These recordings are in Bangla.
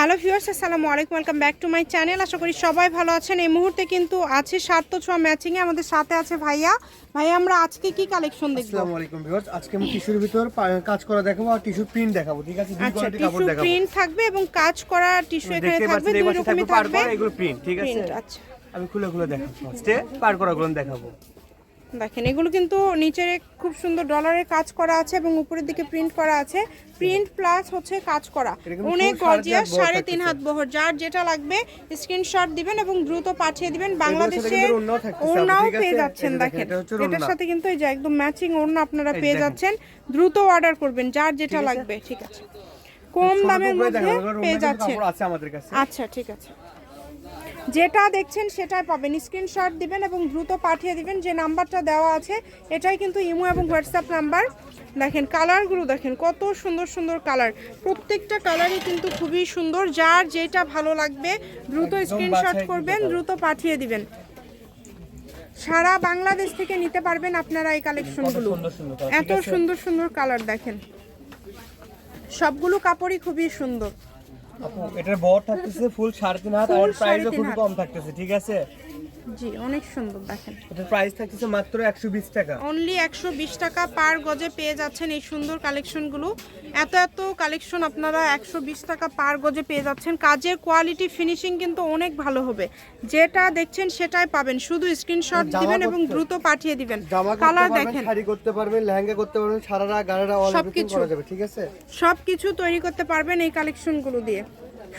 হ্যালো ভিউয়ার্স আসসালামু আলাইকুম। Welcome back to my channel আশা করি সবাই ভালো আছেন। এই মুহূর্তে কিন্তু আছে সার্থ ছোঁয়া ম্যাচিংয়ে আমাদের সাথে আছে ভাইয়া। ভাইয়া আমরা আজকে কি কালেকশন দেখব? আসসালামু আলাইকুম ভিউয়ার্স। আজকে আমি টিস্যুর ভিতর কাজ করা দেখাবো আর টিস্যু প্রিন্ট দেখাবো ঠিক আছে? দুই আচ্ছা কোয়ালিটি কাপড় টিস্যু দেখাবো। প্রিন্ট থাকবে এবং কাজ করা টিস্যু এখানে থাকবে দুই পাশে রকমই থাকবে। এগুলো প্রিন্ট ঠিক আছে? আচ্ছা। আমি খুলে খুলে দেখাবো ফার্স্টে পার করা গুলো দেখাবো। দেখেন এগুলো কিন্তু নিচে খুব সুন্দর ডলারের কাজ করা আছে এবং উপরের দিকে প্রিন্ট করা আছে। প্রিন্ট প্লাস হচ্ছে কাজ করা। অনেক গর্জিয়াস হাত বহর সাড়ে তিন হাত বহর। যার যেটা লাগবে স্ক্রিনশট দিবেন এবং দ্রুত পাঠিয়ে দিবেন। বাংলাদেশে ওড়নাও? পেয়ে যাচ্ছেন দেখেন, এটার সাথে কিন্তু এই যে একদম ম্যাচিং ওড়না আপনারা পেয়ে যাচ্ছেন। দ্রুত অর্ডার করবেন যার যেটা লাগবে ঠিক আছে। কম দামের মধ্যে পেয়ে যাচ্ছেন। আচ্ছা ঠিক আছে। যেটা দেখছেন সেটাই পাবেন। স্ক্রিনশট দিবেন এবং দ্রুত পাঠিয়ে দিবেন। যে নাম্বারটা দেওয়া আছে এটাই কিন্তু ইমো এবং হোয়াটসঅ্যাপ নাম্বার। দেখেন কালারগুলো দেখেন কত সুন্দর সুন্দর কালার। প্রত্যেকটা কালারই কিন্তু খুবই সুন্দর। যার যেটা ভালো লাগবে দ্রুত স্ক্রিনশট করবেন দ্রুত পাঠিয়ে দিবেন। সারা বাংলাদেশ থেকে নিতে পারবেন আপনারা এই কালেকশনগুলো এত সুন্দর সুন্দর কালার দেখেন। সবগুলো কাপড়ই খুবই সুন্দর। এটার বড় থাকতেছে ফুল সাড়ে তিন হাত আর প্রাইসও খুবই কম থাকতেছে ঠিক আছে? জি অনেক সুন্দর দেখেন। এটার প্রাইস থাকতেছে মাত্র একশো বিশ টাকা। অনলি একশো বিশ টাকা পার গজে পেয়ে যাচ্ছেন এই সুন্দর কালেকশনগুলো এত এত কালেকশন আপনারা একশো বিশ টাকা পার গজে পেয়ে যাচ্ছেন। কাজের কোয়ালিটি ফিনিশিং কিন্তু অনেক ভালো হবে। যেটা দেখছেন সেটাই পাবেন। শুধু স্ক্রিনশট দিবেন এবং দ্রুত পাঠিয়ে দিবেন। কালার দেখেন। শাড়ি করতে পারবেন লেহেঙ্গা করতে পারবেন সারারা গাড়ারা অল সবকিছু। করা যাবে ঠিক আছে? সব কিছু তৈরি করতে পারবেন এই কালেকশনগুলো দিয়ে।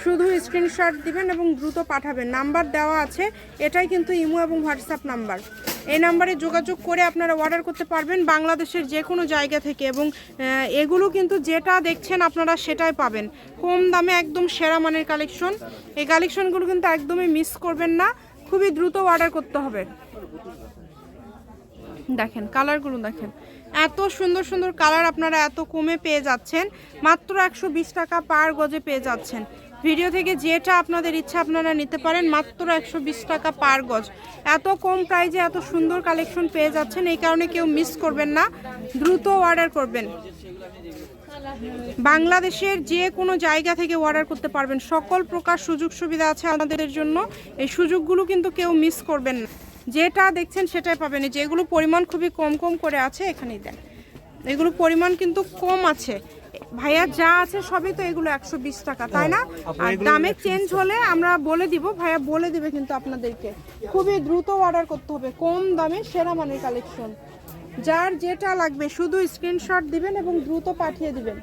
শুধু স্ক্রিনশট দিবেন এবং দ্রুত পাঠাবেন। নাম্বার দেওয়া আছে, এটাই কিন্তু ইমো এবং হোয়াটসঅ্যাপ নাম্বার এই নাম্বারে যোগাযোগ করে আপনারা অর্ডার করতে পারবেন বাংলাদেশের যে কোনো জায়গা থেকে এবং এগুলো কিন্তু যেটা দেখছেন আপনারা সেটাই পাবেন। কম দামে একদম সেরা মানের কালেকশন এই কালেকশনগুলো কিন্তু একদমই মিস করবেন না। খুবই দ্রুত অর্ডার করতে হবে। দেখেন কালারগুলো দেখেন। এত সুন্দর সুন্দর কালার আপনারা এত কমে পেয়ে যাচ্ছেন। মাত্র একশো বিশ টাকা পার গজে পেয়ে যাচ্ছেন। ভিডিও থেকে যেটা আপনাদের ইচ্ছা আপনারা নিতে পারেন, মাত্র একশো বিশ টাকা পার গজ। এত কম প্রাইজে এত সুন্দর কালেকশন পেয়ে যাচ্ছেন, এই কারণে কেউ মিস করবেন না, দ্রুত অর্ডার করবেন। বাংলাদেশের যে কোনো জায়গা থেকে অর্ডার করতে পারবেন। সকল প্রকার সুযোগ সুবিধা আছে আমাদের জন্য, এই সুযোগগুলো কিন্তু কেউ মিস করবেন না। যেটা দেখছেন সেটাই পাবেন। যেগুলো পরিমাণ খুবই কম কম করে আছে, এখানেই দেন। এগুলো পরিমাণ কিন্তু কম আছে। ভাইয়া যা আছে সবই তো এগুলো একশো বিশ টাকা তাই না? আর দামে চেঞ্জ হলে আমরা বলে দিব ভাইয়া বলে দিবে কিন্তু আপনাদেরকে। খুবই দ্রুত অর্ডার করতে হবে কম দামে সেরা মানের কালেকশন যার যেটা লাগবে শুধু স্ক্রিনশট দিবেন এবং দ্রুত পাঠিয়ে দিবেন।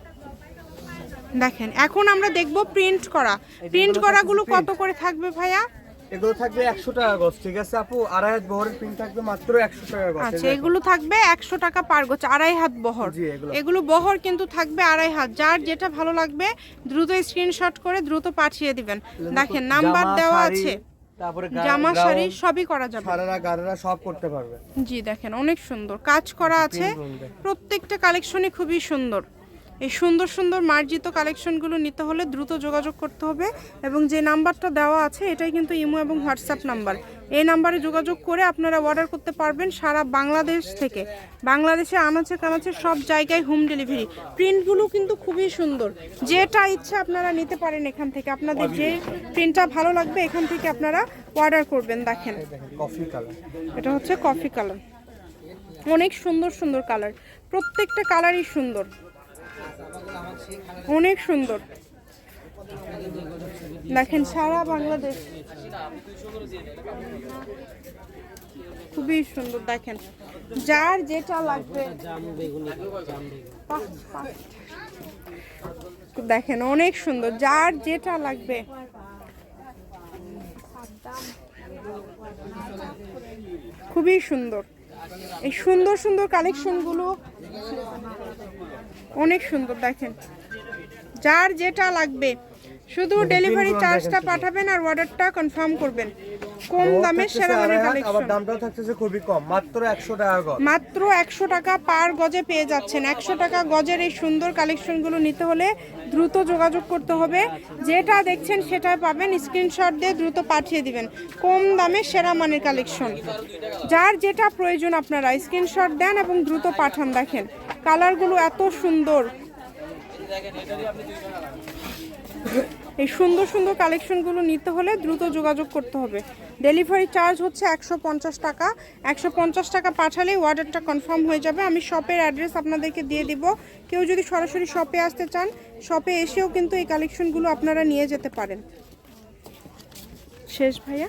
দেখেন এখন আমরা দেখব প্রিন্ট করা। প্রিন্ট করাগুলো কত করে থাকবে ভাইয়া? এগুলো থাকবে একশো টাকা গজ ঠিক আছে আপু? আড়াই হাত বহরের প্রিন্ট থাকবে মাত্র একশো টাকা গজ আচ্ছা এগুলো থাকবে একশো টাকা পার গোছ আড়াই হাত বহর। জি, এগুলো। এগুলো বহর কিন্তু থাকবে আড়াই হাত। যার যেটা ভালো লাগবে দ্রুত স্ক্রিনশট করে দ্রুত পাঠিয়ে দিবেন। দেখেন নাম্বার দেওয়া আছে। তারপরে জামা শাড়ি সবই করা যাবে। সারারা গাড়ারা সব করতে পারবে। জি দেখেন অনেক সুন্দর। কাজ করা আছে। প্রত্যেকটা কালেকশনই খুবই সুন্দর। এই সুন্দর সুন্দর মার্জিত কালেকশনগুলো নিতে হলে দ্রুত যোগাযোগ করতে হবে এবং যে নাম্বারটা দেওয়া আছে এটাই কিন্তু ইমো এবং হোয়াটসঅ্যাপ নাম্বার। এই নাম্বারে যোগাযোগ করে আপনারা অর্ডার করতে পারবেন সারা বাংলাদেশ থেকে। বাংলাদেশে আনাচে কানাচে সব জায়গায় হোম ডেলিভারি। প্রিন্টগুলো কিন্তু খুবই সুন্দর। যেটা ইচ্ছা আপনারা নিতে পারেন এখান থেকে। আপনাদের যে প্রিন্টটা ভালো লাগবে এখান থেকে আপনারা অর্ডার করবেন দেখেন। Coffee colour. এটা হচ্ছে কফি কালার। অনেক সুন্দর সুন্দর কালার। প্রত্যেকটা কালারই সুন্দর। অনেক সুন্দর। দেখেন সারা বাংলাদেশ। খুবই সুন্দর, দেখেন। যার যেটা লাগবে। দেখেন, অনেক সুন্দর। যার যেটা লাগবে। খুবই সুন্দর। এই সুন্দর সুন্দর কালেকশনগুলো অনেক সুন্দর দেখেন। যার যেটা লাগবে শুধু ডেলিভারি চার্জটা পাঠাবেন আর অর্ডারটা কনফার্ম করবেন। কম দামে সেরা মানের আবার দামটাও থাকতেছে খুবই কম মাত্র একশো টাকা গজ। মাত্র একশো টাকা পার গজে পেয়ে যাচ্ছেন। একশো টাকা গজের এই সুন্দর কালেকশনগুলো নিতে হলে দ্রুত যোগাযোগ করতে হবে। যেটা দেখছেন সেটাই পাবেন স্ক্রিনশট দিয়ে দ্রুত পাঠিয়ে দিবেন। কম দামে সেরা মানের কালেকশন যার যেটা প্রয়োজন আপনারা স্ক্রিনশট দেন এবং দ্রুত পাঠান। দেখেন কালারগুলো এত সুন্দর। এই সুন্দর সুন্দর কালেকশনগুলো নিতে হলে দ্রুত যোগাযোগ করতে হবে। ডেলিভারি চার্জ হচ্ছে একশো পঞ্চাশ টাকা। একশো পঞ্চাশ টাকা পাঠালে অর্ডারটা কনফার্ম হয়ে যাবে। আমি শপের অ্যাড্রেস আপনাদেরকে দিয়ে দিব। কেউ যদি সরাসরি শপে আসতে চান শপে এসেও কিন্তু এই কালেকশনগুলো আপনারা নিয়ে যেতে পারেন। শেষ ভাইয়া।